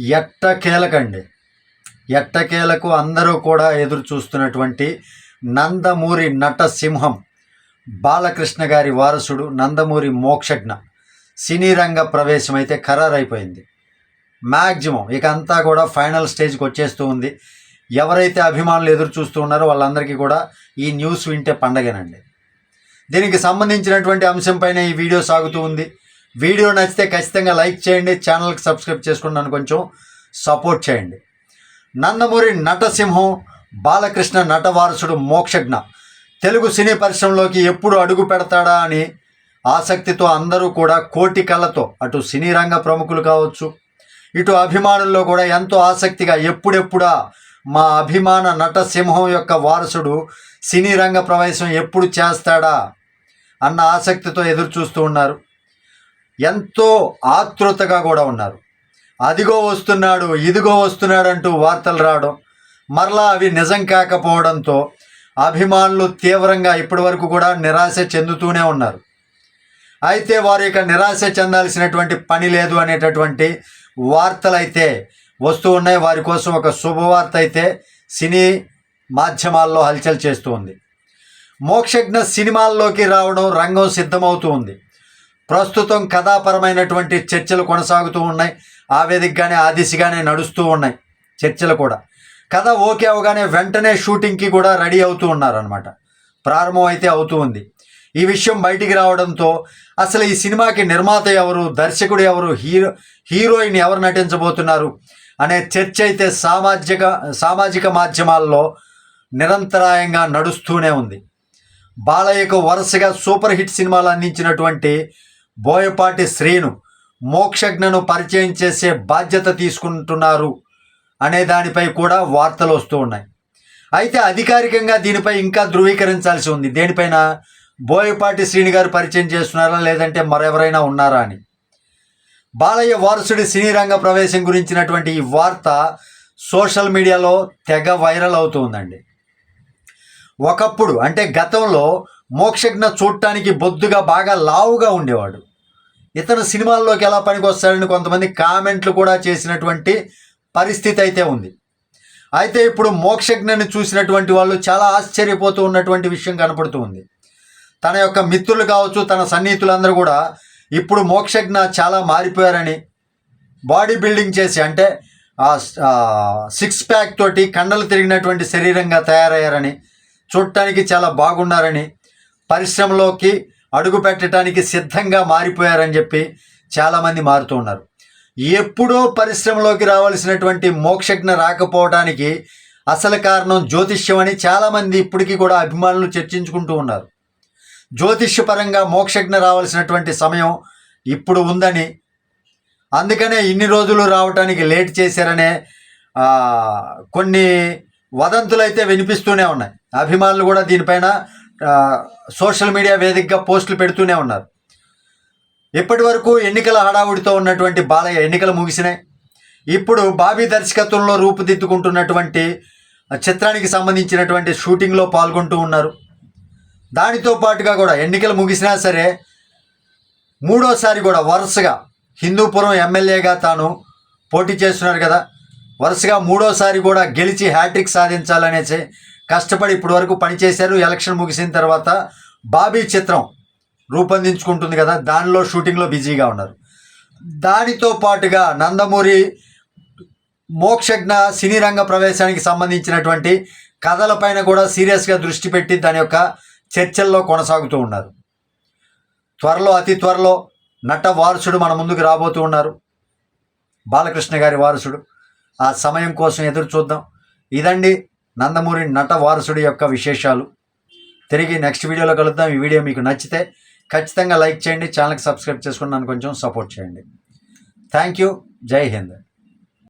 ఎట్టకేలకండి. ఎట్టకేలకు అందరూ కూడా ఎదురు చూస్తున్నటువంటి నందమూరి నటసింహం బాలకృష్ణ గారి వారసుడు నందమూరి మోక్షజ్ఞ. సినీ రంగ ప్రవేశం అయితే ఖరారైపోయింది. మ్యాక్సిమం ఇక అంతా కూడా ఫైనల్ స్టేజ్కి వచ్చేస్తూ ఉంది. ఎవరైతే అభిమానులు ఎదురు చూస్తూ ఉన్నారో వాళ్ళందరికీ కూడా ఈ న్యూస్ వింటే పండగనండి. దీనికి సంబంధించినటువంటి అంశంపైన ఈ వీడియో సాగుతూ ఉంది. వీడియో నచ్చితే ఖచ్చితంగా లైక్ చేయండి ఛానల్కి సబ్స్క్రైబ్ చేసుకుని నన్ను కొంచెం సపోర్ట్ చేయండి. నందమూరి నటసింహం బాలకృష్ణ నటవారసుడు మోక్షజ్ఞ. తెలుగు సినీ పరిశ్రమలోకి ఎప్పుడు అడుగు పెడతాడా అని ఆసక్తితో అందరూ కూడా కోటి కళ్ళతో అటు సినీ రంగ ప్రముఖులు కావచ్చు ఇటు అభిమానుల్లో కూడా ఎంతో ఆసక్తిగా ఎప్పుడెప్పుడా మా అభిమాన నటసింహం యొక్క వారసుడు సినీ రంగ ప్రవేశం ఎప్పుడు చేస్తాడా అన్న ఆసక్తితో ఎదురు చూస్తూ ఉన్నారు. ఎంతో ఆతృతగా కూడా ఉన్నారు. అదిగో వస్తున్నాడు ఇదిగో వస్తున్నాడు అంటూ వార్తలు రావడం మరలా అవి నిజం కాకపోవడంతో అభిమానులు తీవ్రంగా ఇప్పటి వరకు కూడా నిరాశ చెందుతూనే ఉన్నారు. అయితే వారి యొక్క నిరాశ చెందాల్సినటువంటి పని లేదు అనేటటువంటి వార్తలైతే వస్తూ ఉన్నాయి. వారి కోసం ఒక శుభవార్త అయితే సినీ మాధ్యమాల్లో హల్చల్ చేస్తూ ఉంది. మోక్షజ్ఞ సినిమాల్లోకి రావడం రంగం సిద్ధమవుతూ ఉంది. ప్రస్తుతం కథాపరమైనటువంటి చర్చలు కొనసాగుతూ ఉన్నాయి. ఆ వేదికగానే ఆ దిశగానే నడుస్తూ ఉన్నాయి చర్చలు కూడా. కథ ఓకే అవగానే వెంటనే షూటింగ్కి కూడా రెడీ అవుతూ ఉన్నారనమాట ప్రారంభం అయితే అవుతూ ఉంది. ఈ విషయం బయటికి రావడంతో అసలు ఈ సినిమాకి నిర్మాత ఎవరు దర్శకుడు ఎవరు హీరో హీరోయిన్ ఎవరు నటించబోతున్నారు అనే చర్చ అయితే సామాజిక సామాజిక మాధ్యమాల్లో నిరంతరాయంగా నడుస్తూనే ఉంది. బాలయ్యకు వరుసగా సూపర్ హిట్ సినిమాలు అందించినటువంటి బోయపాటి శ్రీను మోక్షజ్ఞను పరిచయం చేసే బాధ్యత తీసుకుంటున్నారు అనే దానిపై కూడా వార్తలు వస్తూ ఉన్నాయి. అయితే అధికారికంగా దీనిపై ఇంకా ధృవీకరించాల్సి ఉంది. దేనిపైన బోయపాటి శ్రీని గారు పరిచయం చేస్తున్నారా లేదంటే మరెవరైనా ఉన్నారా అని. బాలయ్య వారసుడి సినీ రంగ ప్రవేశం గురించినటువంటి ఈ వార్త సోషల్ మీడియాలో తెగ వైరల్ అవుతుందండి. ఒకప్పుడు అంటే గతంలో మోక్షజ్ఞ చూడటానికి బొద్దుగా బాగా లావుగా ఉండేవాడు. ఇతను సినిమాల్లోకి ఎలా పనికొస్తాడని కొంతమంది కామెంట్లు కూడా చేసినటువంటి పరిస్థితి అయితే ఉంది. అయితే ఇప్పుడు మోక్షజ్ఞని చూసినటువంటి వాళ్ళు చాలా ఆశ్చర్యపోతూ ఉన్నటువంటి విషయం కనపడుతూ ఉంది. తన యొక్క మిత్రులు కావచ్చు తన సన్నిహితులందరూ కూడా ఇప్పుడు మోక్షజ్ఞ చాలా మారిపోయారని బాడీ బిల్డింగ్ చేసి అంటే సిక్స్ ప్యాక్ తోటి కండలు తిరిగినటువంటి శరీరంగా తయారయ్యారని చూడటానికి చాలా బాగున్నారని పరిశ్రమలోకి అడుగు పెట్టడానికి సిద్ధంగా మారిపోయారని చెప్పి చాలామంది మారుతూ ఉన్నారు. ఎప్పుడో పరిశ్రమలోకి రావాల్సినటువంటి మోక్షజ్ఞ రాకపోవడానికి అసలు కారణం జ్యోతిష్యం అని చాలామంది ఇప్పటికీ కూడా అభిమానులు చర్చించుకుంటూ ఉన్నారు. జ్యోతిష్యపరంగా మోక్షజ్ఞ రావాల్సినటువంటి సమయం ఇప్పుడు ఉందని అందుకనే ఇన్ని రోజులు రావటానికి లేట్ చేశారనే కొన్ని వదంతులు అయితే వినిపిస్తూనే ఉన్నాయి. అభిమానులు కూడా దీనిపైన సోషల్ మీడియా వేదికగా పోస్టులు పెడుతూనే ఉన్నారు. ఇప్పటి వరకు ఎన్నికల హడావుడితో ఉన్నటువంటి బాలయ్య ఎన్నికలు ముగిసినాయి. ఇప్పుడు బాబీ దర్శకత్వంలో రూపుదిద్దుకుంటున్నటువంటి చిత్రానికి సంబంధించినటువంటి షూటింగ్లో పాల్గొంటూ ఉన్నారు. దానితో పాటుగా కూడా ఎన్నికలు ముగిసినా సరే మూడోసారి కూడా వరుసగా హిందూపురం ఎమ్మెల్యేగా తాను పోటీ చేస్తున్నారు కదా. వరుసగా మూడోసారి కూడా గెలిచి హ్యాట్రిక్ సాధించాలనేసి కష్టపడి ఇప్పటి వరకు పనిచేశారు. ఎలక్షన్ ముగిసిన తర్వాత బాబీ చిత్రం రూపొందించుకుంటుంది కదా. దానిలో షూటింగ్లో బిజీగా ఉన్నారు. దానితో పాటుగా నందమూరి మోక్షజ్ఞ సినీ రంగ ప్రవేశానికి సంబంధించినటువంటి కథలపైన కూడా సీరియస్గా దృష్టి పెట్టి దాని యొక్క చర్చల్లో కొనసాగుతూ ఉన్నారు. త్వరలో అతి త్వరలో నట వారసుడు మన ముందుకు రాబోతూ ఉన్నారు. బాలకృష్ణ గారి వారసుడు. ఆ సమయం కోసం ఎదురు చూద్దాం. ఇదండి నందమూరి నట వారసుడి యొక్క విశేషాలు. తిరిగి నెక్స్ట్ వీడియోలో కలుద్దాం. ఈ వీడియో మీకు నచ్చితే ఖచ్చితంగా లైక్ చేయండి ఛానల్కి సబ్స్క్రైబ్ చేసుకుని నన్ను కొంచెం సపోర్ట్ చేయండి. థ్యాంక్ యూ జై హింద్.